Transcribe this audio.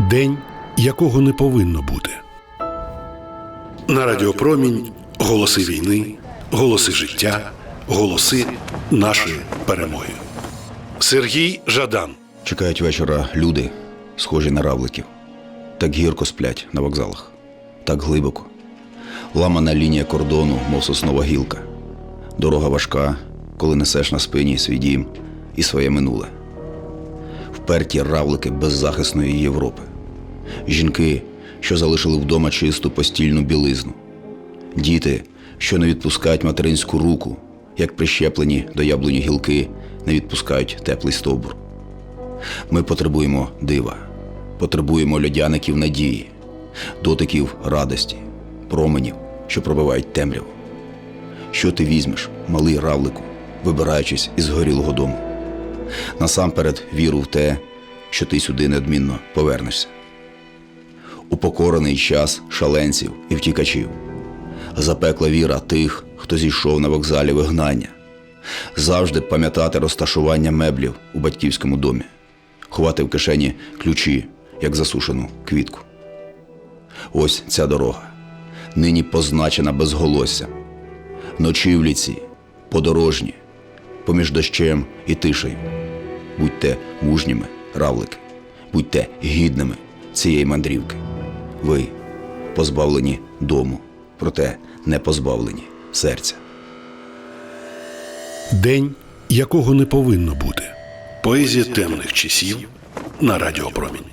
День, якого не повинно бути. На Радіопромінь голоси війни, голоси життя, голоси нашої перемоги. Сергій Жадан. Чекають вечора люди, схожі на равликів. Так гірко сплять на вокзалах, так глибоко. Ламана лінія кордону, мов соснова гілка. Дорога важка, коли несеш на спині свій дім і своє минуле. Вперті равлики беззахисної Європи. Жінки, що залишили вдома чисту постільну білизну. Діти, що не відпускають материнську руку, як прищеплені до яблуні гілки, не відпускають теплий стовбур. Ми потребуємо дива, потребуємо льодяників надії, дотиків радості, променів, що пробивають темряву. Що ти візьмеш, малий равлику, вибираючись із горілого дому? Насамперед віру в те, що ти сюди неодмінно повернешся. Упокорений час шаленців і втікачів, запекла віра тих, хто зійшов на вокзалі вигнання, завжди пам'ятати розташування меблів у батьківському домі, ховати в кишені ключі, як засушену квітку. Ось ця дорога, нині позначена безголоссям. Ночівлі ці, подорожні, поміж дощем і тишею. Будьте мужніми, равлики, будьте гідними цієї мандрівки. Ви позбавлені дому, проте не позбавлені серця. День, якого не повинно бути. Поезія темних часів на Радіопромінь.